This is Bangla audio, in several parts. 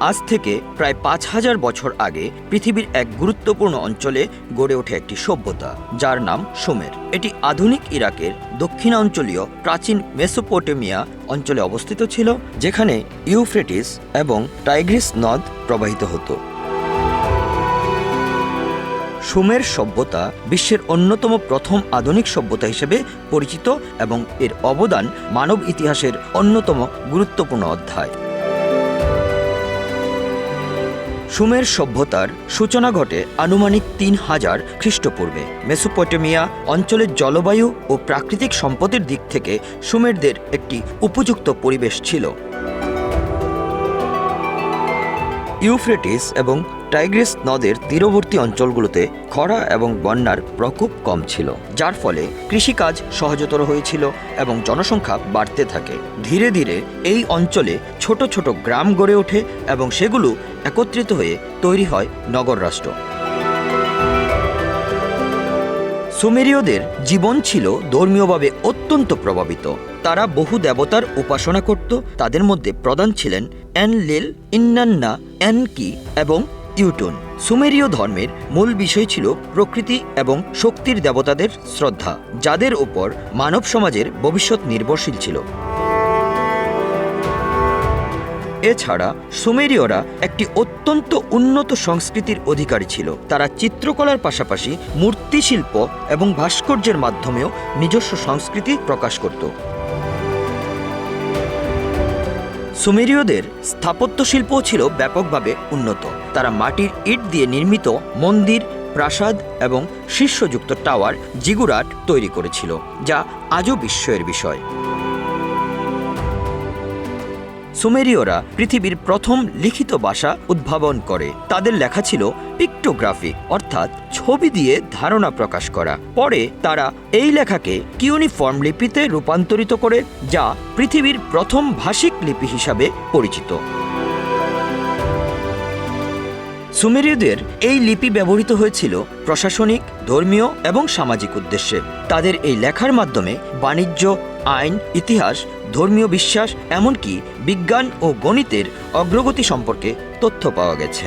আজ থেকে প্রায় পাঁচ হাজার বছর আগে পৃথিবীর এক গুরুত্বপূর্ণ অঞ্চলে গড়ে ওঠে একটি সভ্যতা, যার নাম সুমের। এটি আধুনিক ইরাকের দক্ষিণাঞ্চলীয় প্রাচীন মেসোপটেমিয়া অঞ্চলে অবস্থিত ছিল, যেখানে ইউফ্রেটিস এবং টাইগ্রিস নদ প্রবাহিত হতো। সুমের সভ্যতা বিশ্বের অন্যতম প্রথম আধুনিক সভ্যতা হিসেবে পরিচিত এবং এর অবদান মানব ইতিহাসের অন্যতম গুরুত্বপূর্ণ অধ্যায়। সুমের সভ্যতার সূচনা ঘটে আনুমানিক তিন হাজার খ্রিস্টপূর্বে। মেসোপটেমিয়া অঞ্চলের জলবায়ু ও প্রাকৃতিক সম্পদের দিক থেকে সুমেরদের একটি উপযুক্ত পরিবেশ ছিল। ইউফ্রেটিস এবং টাইগ্রিস নদের তীরবর্তী অঞ্চলগুলোতে খরা এবং বন্যার প্রকোপ কম ছিল, যার ফলে কৃষিকাজ সহজতর হয়েছিল এবং জনসংখ্যা বাড়তে থাকে। ধীরে ধীরে এই অঞ্চলে ছোট ছোট গ্রাম গড়ে ওঠে এবং সেগুলো একত্রিত হয়ে তৈরি হয় নগর রাষ্ট্র। সুমেরীয়দের জীবন ছিল ধর্মীয়ভাবে অত্যন্ত প্রভাবিত। তারা বহু দেবতার উপাসনা করত, তাদের মধ্যে প্রধান ছিলেন এনলিল ইন্নান্না এনকি এবং ইউটুন। সুমেরীয় ধর্মের মূল বিষয় ছিল প্রকৃতি এবং শক্তির দেবতাদের শ্রদ্ধা, যাদের উপর মানব সমাজের ভবিষ্যৎ নির্ভরশীল ছিল। এছাড়া সুমেরীয়রা একটি অত্যন্ত উন্নত সংস্কৃতির অধিকারী ছিল। তারা চিত্রকলার পাশাপাশি মূর্তিশিল্প এবং ভাস্কর্যের মাধ্যমেও নিজস্ব সংস্কৃতি প্রকাশ করত। সুমেরীয়দের স্থাপত্য শিল্পও ছিল ব্যাপকভাবে উন্নত। তারা মাটির ইট দিয়ে নির্মিত মন্দির, প্রাসাদ এবং শীর্ষযুক্ত টাওয়ার জিগুরাট তৈরি করেছিল, যা আজও বিস্ময়ের বিষয়। সুমেরীয়রা পৃথিবীর প্রথম লিখিত ভাষা উদ্ভাবন করে। তাদের লেখা ছিল পিক্টোগ্রাফি, অর্থাৎ ছবি দিয়ে ধারণা প্রকাশ করা। পরে তারা এই লেখাকে কিউনিফর্ম লিপিতে রূপান্তরিত করে, যা পৃথিবীর প্রথম ভাষিক লিপি হিসাবে পরিচিত। সুমেরীয়দের এই লিপি ব্যবহৃত হয়েছিল প্রশাসনিক, ধর্মীয় এবং সামাজিক উদ্দেশ্যে। তাদের এই লেখার মাধ্যমে বাণিজ্য, আইন, ইতিহাস ধর্মীয় বিশ্বাস, এমনকি বিজ্ঞান ও গণিতের অগ্রগতি সম্পর্কে তথ্য পাওয়া গেছে।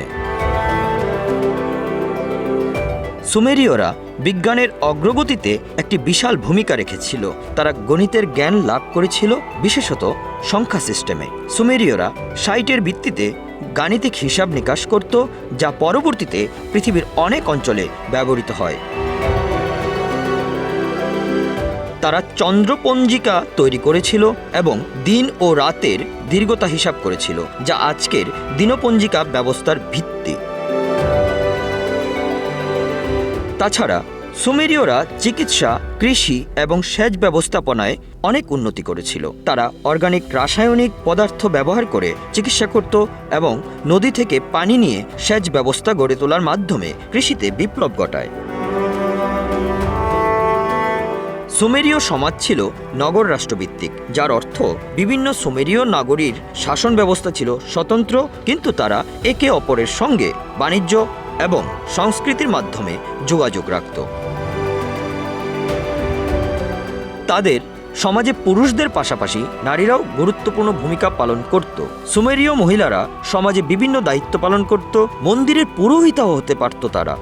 সুমেরীয়রা বিজ্ঞানের অগ্রগতিতে একটি বিশাল ভূমিকা রেখেছিল। তারা গণিতের জ্ঞান লাভ করেছিল, বিশেষত সংখ্যা সিস্টেমে। সুমেরীয়রা সাইটের ভিত্তিতে গাণিতিক হিসাব নিকাশ করত, যা পরবর্তীতে পৃথিবীর অনেক অঞ্চলে ব্যবহৃত হয়। তারা চন্দ্রপঞ্জিকা তৈরি করেছিল এবং দিন ও রাতের দীর্ঘতা হিসাব করেছিল, যা আজকের দিনপঞ্জিকা ব্যবস্থার ভিত্তি। তাছাড়া, সুমেরীয়রা চিকিৎসা, কৃষি এবং সেচ ব্যবস্থাপনায় অনেক উন্নতি করেছিল। তারা অর্গানিক রাসায়নিক পদার্থ ব্যবহার করে চিকিৎসা করত এবং নদী থেকে পানি নিয়ে সেচ ব্যবস্থা গড়ে তোলার মাধ্যমে কৃষিতে বিপ্লব ঘটায়। সুমেরীয় সমাজ ছিল নগর রাষ্ট্রভিত্তিক, যার অর্থ বিভিন্ন সুমেরীয় নাগরীর শাসন ব্যবস্থা ছিল স্বতন্ত্র, কিন্তু তারা একে অপরের সঙ্গে বাণিজ্য এবং সংস্কৃতির মাধ্যমে যোগাযোগ রাখত। তাদের সমাজে পুরুষদের পাশাপাশি নারীরাও গুরুত্বপূর্ণ ভূমিকা পালন করত। সুমেরীয় মহিলারা সমাজে বিভিন্ন দায়িত্ব পালন করত, মন্দিরের পুরোহিতাও হতে পারত তারা।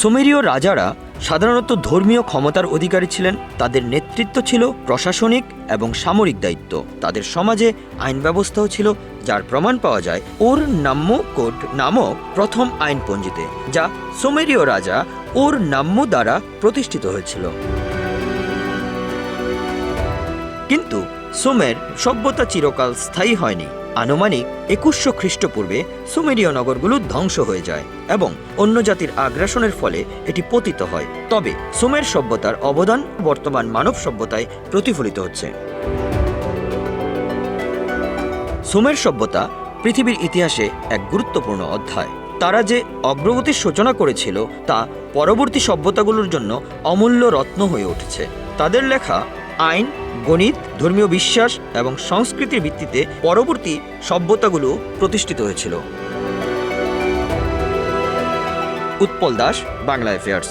সুমেরীয় রাজারা সাধারণত ধর্মীয় ক্ষমতার অধিকারী ছিলেন, তাদের নেতৃত্ব ছিল প্রশাসনিক এবং সামরিক দায়িত্ব। তাদের সমাজে আইন ব্যবস্থাও ছিল, যার প্রমাণ পাওয়া যায় ওর নাম্য কোড নামক প্রথম আইন পঞ্জিতে, যা সুমেরীয় রাজা ওর নাম্য দ্বারা প্রতিষ্ঠিত হয়েছিল। কিন্তু সুমের সভ্যতা চিরকাল স্থায়ী হয়নি। আনুমানিক একুশশো খ্রিস্টপূর্বে সুমেরীয় নগরগুলো ধ্বংস হয়ে যায় এবং অন্য জাতির আগ্রাসনের ফলে এটি পতিত হয়। তবে সুমের সভ্যতার অবদান বর্তমান মানব সভ্যতায় প্রতিফলিত হচ্ছে। সুমের সভ্যতা পৃথিবীর ইতিহাসে এক গুরুত্বপূর্ণ অধ্যায়। তারা যে অগ্রগতির সূচনা করেছিল তা পরবর্তী সভ্যতাগুলোর জন্য অমূল্য রত্ন হয়ে উঠেছে। তাদের লেখা আইন, গণিত, ধর্মীয় বিশ্বাস এবং সংস্কৃতির ভিত্তিতে পরবর্তী সভ্যতাগুলো প্রতিষ্ঠিত হয়েছিল। উৎপল দাস, বাংলা অ্যাফেয়ার্স